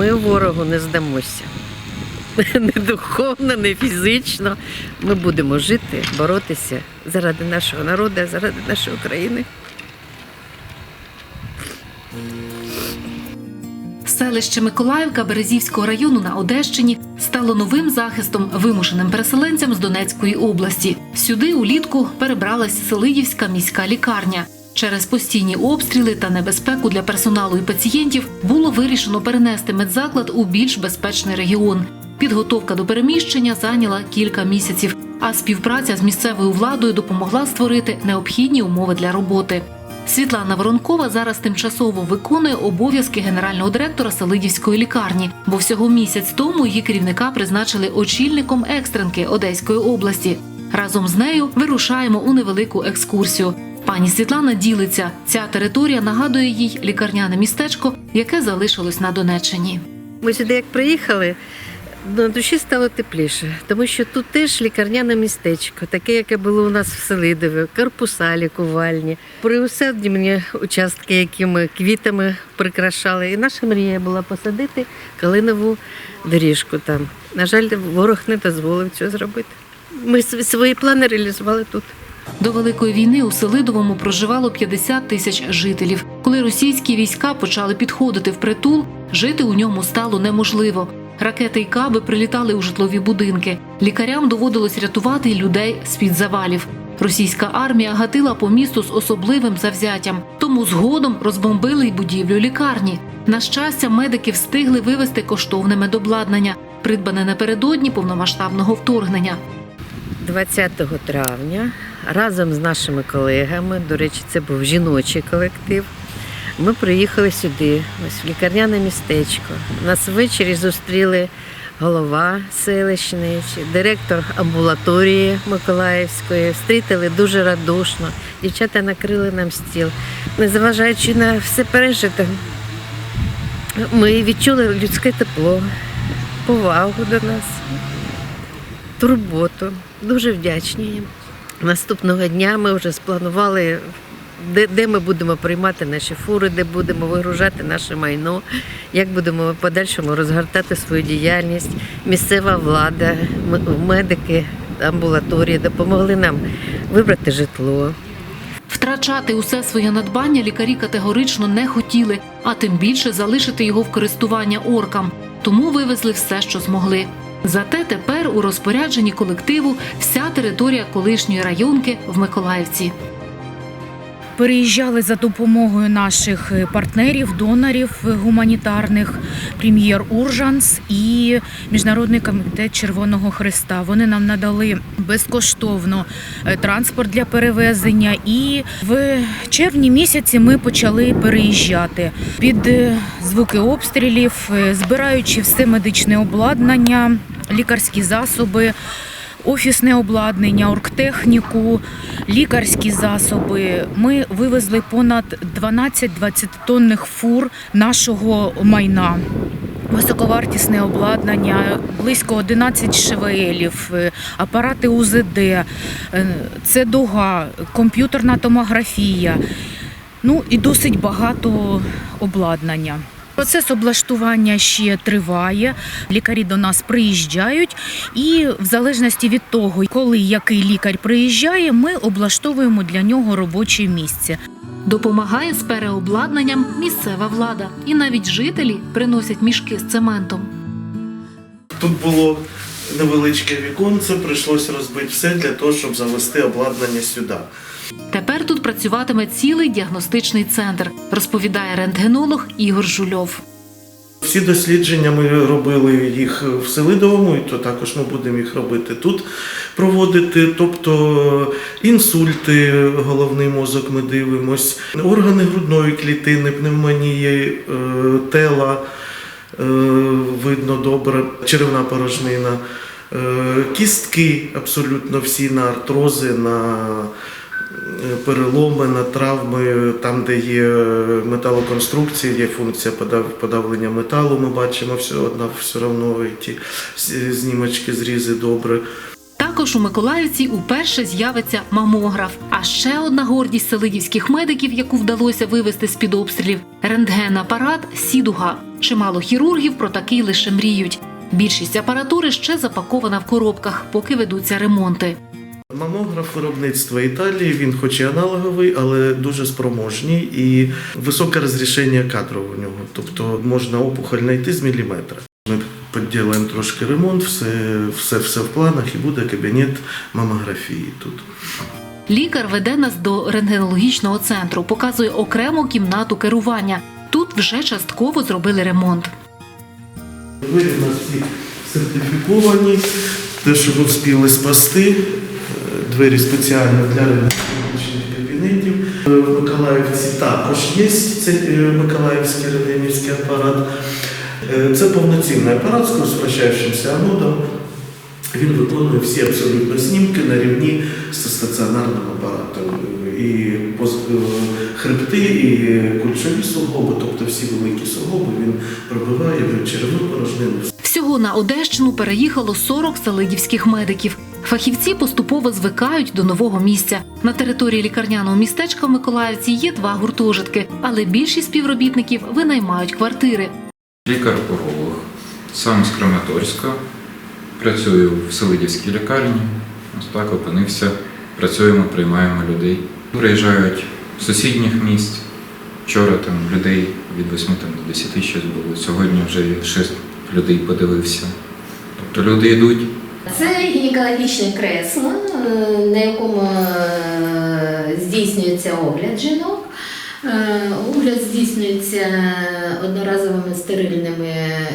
Ми ворогу не здамося. Не духовно, не фізично. Ми будемо жити, боротися заради нашого народу, заради нашої України. Селище Миколаївка Березівського району на Одещині стало новим захистом вимушеним переселенцям з Донецької області. Сюди улітку перебралась Селидівська міська лікарня. Через постійні обстріли та небезпеку для персоналу і пацієнтів було вирішено перенести медзаклад у більш безпечний регіон. Підготовка до переміщення зайняла кілька місяців, а співпраця з місцевою владою допомогла створити необхідні умови для роботи. Світлана Воронкова зараз тимчасово виконує обов'язки генерального директора Селидівської лікарні, бо всього місяць тому її керівника призначили очільником екстренки Одеської області. Разом з нею вирушаємо у невелику екскурсію. Пані Світлана ділиться, ця територія нагадує їй лікарняне містечко, яке залишилось на Донеччині. Ми сюди як приїхали, на душі стало тепліше, тому що тут теж лікарняне містечко, таке, яке було у нас в Селидові, корпуса лікувальні, приусадні участки, які ми квітами прикрашали. І наша мрія була посадити калинову доріжку там. На жаль, ворог не дозволив цього зробити. Ми св- свої плани реалізували тут. До великої війни у Селидовому проживало 50 тисяч жителів. Коли російські війська почали підходити в притул, жити у ньому стало неможливо. Ракети й каби прилітали у житлові будинки. Лікарям доводилось рятувати людей з під завалів. Російська армія гатила по місту з особливим завзяттям, тому згодом розбомбили й будівлю лікарні. На щастя, медики встигли вивезти коштовне медобладнання, придбане напередодні повномасштабного вторгнення. 20 травня разом з нашими колегами, до речі, це був жіночий колектив. Ми приїхали сюди, ось в лікарняне містечко. Нас ввечері зустріли голова селищний, директор амбулаторії Миколаївської. Встрітили дуже радушно. Дівчата накрили нам стіл. Незважаючи на все пережите, ми відчули людське тепло, повагу до нас турботу. Дуже вдячні їм. Наступного дня ми вже спланували, де, де ми будемо приймати наші фури, де будемо вигружати наше майно, як будемо в подальшому розгортати свою діяльність. Місцева влада, медики, амбулаторії допомогли нам вибрати житло. Втрачати усе своє надбання лікарі категорично не хотіли, а тим більше залишити його в користування оркам. Тому вивезли все, що змогли. Зате тепер у розпорядженні колективу вся територія колишньої районки в Миколаївці. Переїжджали за допомогою наших е, партнерів, донорів гуманітарних, прем'єр Уржанс і Міжнародний комітет Червоного Христа. Вони нам надали безкоштовно е, транспорт для перевезення. І в червні місяці ми почали переїжджати під е, звуки обстрілів, збираючи все медичне обладнання, лікарські засоби офісне обладнання, оргтехніку, лікарські засоби. Ми вивезли понад 12-20 тонних фур нашого майна. Високовартісне обладнання, близько 11 ШВЛів, е, апарати УЗД, е, це дуга, комп'ютерна томографія. Ну і досить багато обладнання. Процес облаштування ще триває. Лікарі до нас приїжджають, і в залежності від того, коли який лікар приїжджає, ми облаштовуємо для нього робоче місце. Допомагає з переобладнанням місцева влада, і навіть жителі приносять мішки з цементом. Тут було невеличке віконце, прийшлося розбити все для того, щоб завести обладнання сюди. Тепер тут працюватиме цілий діагностичний центр, розповідає рентгенолог Ігор Жульов. Всі дослідження ми робили їх в Селидовому, і то також ми будемо їх робити тут проводити. Тобто інсульти, головний мозок ми дивимось, органи грудної клітини, пневмонії, е, тела е, видно добре, черевна порожнина, е, кістки абсолютно всі на артрози, на е, переломи, на травми, там, де є металоконструкції, є функція подав- подавлення металу, ми бачимо все одно все одно ті знімочки, зрізи добре. Також у Миколаївці уперше з'явиться мамограф. А ще одна гордість селидівських медиків, яку вдалося вивести з під обстрілів рентген-апарат Сідуга. Чимало хірургів про такий лише мріють. Більшість апаратури ще запакована в коробках, поки ведуться ремонти. Мамограф виробництва Італії, він хоч і аналоговий, але дуже спроможний і високе розрішення кадру у нього. Тобто можна опухоль знайти з міліметра. Ми підділаємо трошки ремонт, все, все, все в планах і буде кабінет мамографії тут. Лікар веде нас до рентгенологічного центру, показує окрему кімнату керування. Тут вже частково зробили ремонт. Двері у нас всі сертифіковані, те, що ми встигли спасти. Двері спеціально для рентгенологічних кабінетів. Е, В Миколаївці також є цей е, Миколаївський рентгенівський апарат. Е, Це повноцінний апарат з розпрощаючимся анодом. Він виконує всі абсолютно знімки на рівні з стаціонарним апаратом. І хребти, і кульшові суглоби, тобто всі великі суглоби, він пробиває в черевну порожнину. Всього на Одещину переїхало 40 селидівських медиків. Фахівці поступово звикають до нового місця. На території лікарняного містечка в Миколаївці є два гуртожитки, але більшість співробітників винаймають квартири. Лікар-уролог, сам з Краматорська, працюю в Селидівській лікарні. Ось так опинився. Працюємо, приймаємо людей. Приїжджають з сусідніх місць. Вчора там людей від 8 там, до 10 щось було. Сьогодні вже 6 людей подивився. Тобто люди йдуть, Це гінекологічне кресло, е, на якому е, здійснюється огляд жінок. Е, Огляд здійснюється одноразовими стерильними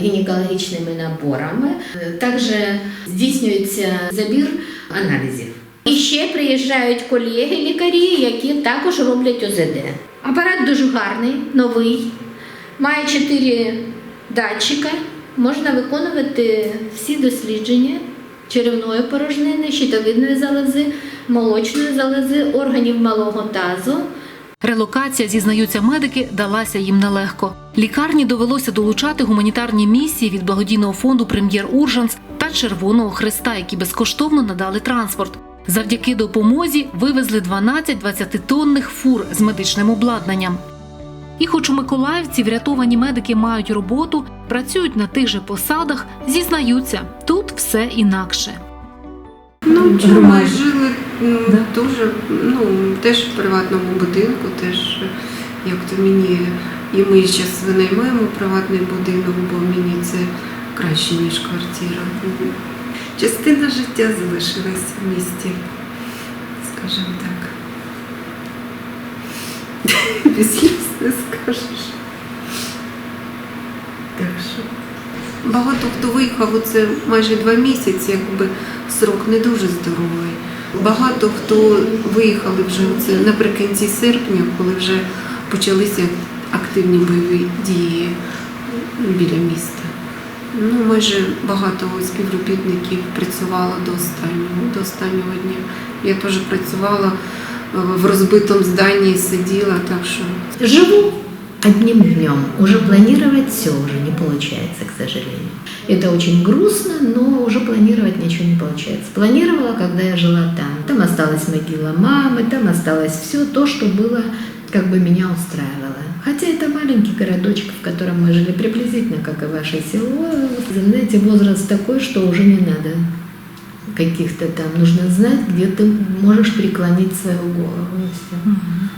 гінекологічними наборами. Також здійснюється забір аналізів. І ще приїжджають колеги-лікарі, які також роблять ОЗД. Апарат дуже гарний, новий, має чотири датчика. Можна виконувати всі дослідження черевної порожнини, щитовидної залози, молочної залози, органів малого тазу. Релокація, зізнаються медики, далася їм нелегко. Лікарні довелося долучати гуманітарні місії від благодійного фонду Прем'єр Уржанс та Червоного Христа, які безкоштовно надали транспорт. Завдяки допомозі вивезли 12 20-тонних фур з медичним обладнанням. І хоч у Миколаївці врятовані медики мають роботу, працюють на тих же посадах, зізнаються, тут все інакше. Ну, чому ми жили м, дуже, ну, теж в приватному будинку, теж як то мені, і ми зараз винаймаємо приватний будинок, бо мені це краще, ніж квартира. Частина життя залишилась в місті, скажімо так. Без не скажеш. Так що. Багато хто виїхав оце майже два місяці, якби срок не дуже здоровий. Багато хто виїхали вже оце наприкінці серпня, коли вже почалися активні бойові дії біля міста. Ну, майже багато співробітників працювало до останнього, до останнього дня. Я теж працювала е, в розбитому зданні, сиділа, так що Живу одним днем. Уже планировать все уже не получается, к сожалению. Это очень грустно, но уже планировать ничего не получается. Планировала, когда я жила там. Там осталась могила мамы, там осталось все то, что было, как бы меня устраивало. Хотя это маленький городочек, в котором мы жили приблизительно, как и ваше село. Знаете, возраст такой, что уже не надо каких-то там. Нужно знать, где ты можешь преклонить свою голову. и всё.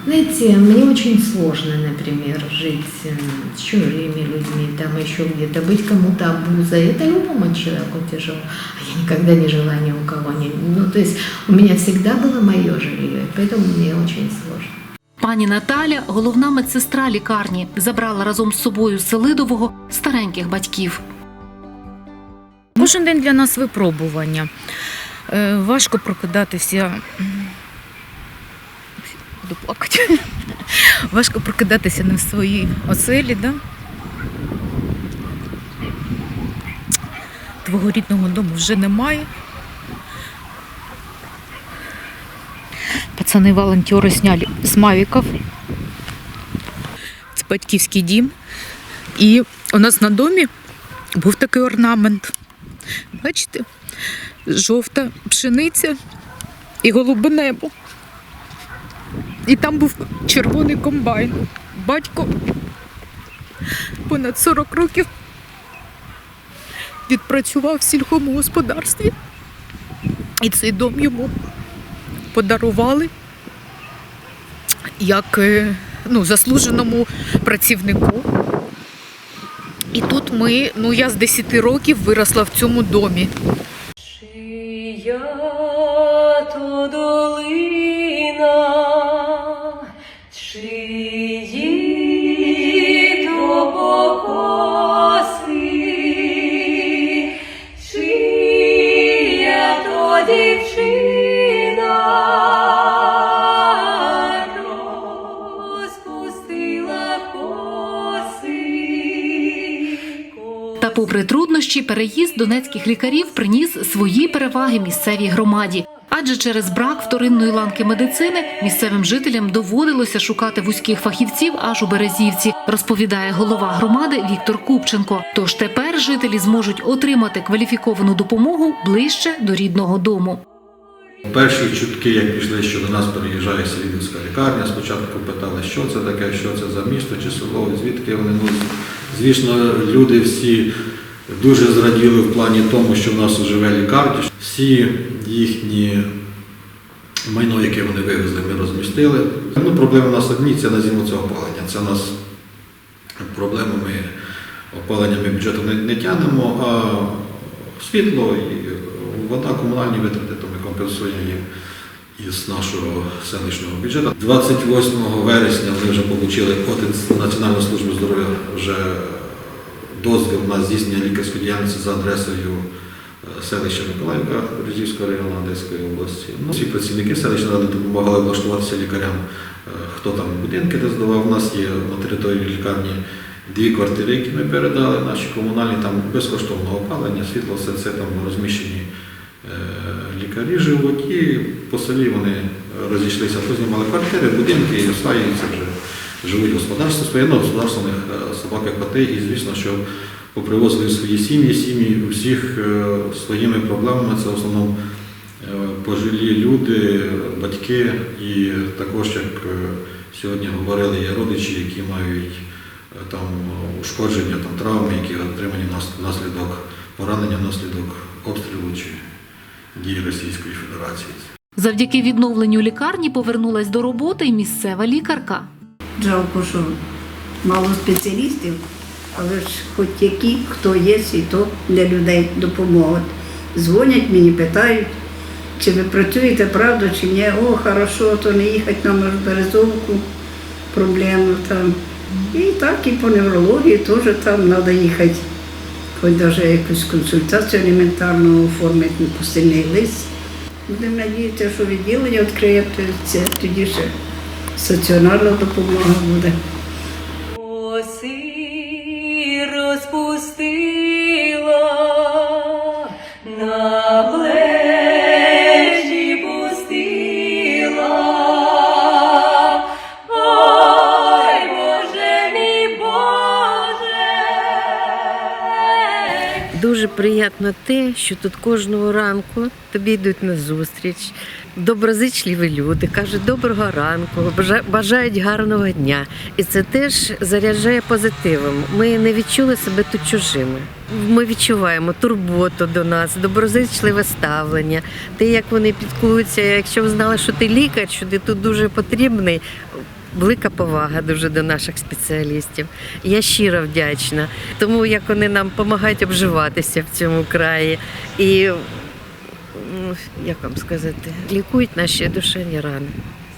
Знаете, мне очень сложно, например, жить э, с чужими людьми, там еще где-то быть кому-то обузой. Это любому человеку тяжело. А я никогда не жила ни у кого. Не, ну, то есть у меня всегда было мое жилье, и поэтому мне очень сложно. Пані Наталя, головна медсестра лікарні, забрала разом з собою з Селидового стареньких батьків. Кожен день для нас випробування. Е, Важко прокидатися. Буду плакати. Важко прокидатися в своїй оселі, да? Твого рідного дому вже немає. Пацани волонтери зняли з Мавіків. Це батьківський дім. І у нас на домі був такий орнамент. Бачите, жовта пшениця і голубе небо. І там був червоний комбайн. Батько понад 40 років відпрацював в сільському господарстві. І цей дом йому подарували як е, ну, заслуженому працівнику. І тут ми, ну я з 10 років виросла в цьому домі. Чия то долина, чиї то покоси, чия то дівчина попри труднощі, переїзд донецьких лікарів приніс свої переваги місцевій громаді. Адже через брак вторинної ланки медицини місцевим жителям доводилося шукати вузьких фахівців аж у Березівці, розповідає голова громади Віктор Купченко. Тож тепер жителі зможуть отримати кваліфіковану допомогу ближче до рідного дому. Перші чутки, як пішли, що до нас переїжджає Селідівська лікарня, спочатку питали, що це таке, що це за місто чи село, звідки вони. Ну, звісно, люди всі дуже зраділи в плані тому, що в нас живе лікарня. Всі їхні майно, яке вони вивезли, ми розмістили. Ну, проблеми у нас одні, це на зиму це опалення. Це у нас проблема, ми опалення ми бюджету не, не тягнемо, а світло і вода, комунальні витрати, то ми компенсуємо їм із нашого селищного бюджету. 28 вересня ми вже отримали від Національної служби здоров'я вже дозвіл на здійснення лікарської діяльності за адресою е, селища Миколаївка Березівського району Одеської області. Ну, всі працівники селищної ради допомагали влаштуватися лікарям, е, хто там будинки де здавав. У нас є на території лікарні дві квартири, які ми передали, наші комунальні, там безкоштовне опалення, світло, все це там розміщені е, лікарі живуть, і по селі вони розійшлися, познімали квартири, будинки, і остаються вже живуть господарство, своє ну, господарство у них е, собаки, коти, і звісно, що попривозили свої сім'ї, сім'ї у всіх е, своїми проблемами, це в основному е, пожилі люди, батьки, і також, як сьогодні говорили, є родичі, які мають там ушкодження, там травми, які отримані внас- внаслідок поранення, внаслідок обстрілу чи дії Російської Федерації. Завдяки відновленню лікарні повернулась до роботи й місцева лікарка. Жалко, що мало спеціалістів, але ж хоч які, хто є, і то для людей допомога. Дзвонять мені, питають, чи ви працюєте правда, чи ні. О, хорошо, то не їхати аж в Березовку, проблема там. І так, і по неврології теж там треба їхати. Хоч навіть якусь консультацію елементарну оформити, посильний лист. Будемо надіятися, що відділення відкриється, тоді ще стаціонарна допомога буде. Оси розпустила, приємно те, що тут кожного ранку тобі йдуть на зустріч. Доброзичливі люди кажуть доброго ранку, бажа- бажають гарного дня. І це теж заряджає позитивом. Ми не відчули себе тут чужими. Ми відчуваємо турботу до нас, доброзичливе ставлення, те, як вони підкуються. Якщо ви знали, що ти лікар, що ти тут дуже потрібний. Велика повага дуже до наших спеціалістів. Я щиро вдячна. Тому як вони нам допомагають обживатися в цьому краї. І як вам сказати, лікують наші душевні рани.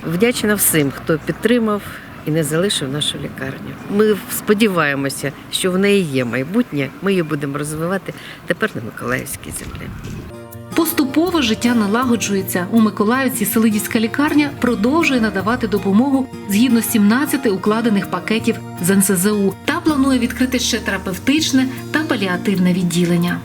Вдячна всім, хто підтримав і не залишив нашу лікарню. Ми сподіваємося, що в неї є майбутнє. Ми її будемо розвивати тепер на Миколаївській землі. Поступово життя налагоджується. У Миколаївці Селидівська лікарня продовжує надавати допомогу згідно 17 укладених пакетів з НСЗУ та планує відкрити ще терапевтичне та паліативне відділення.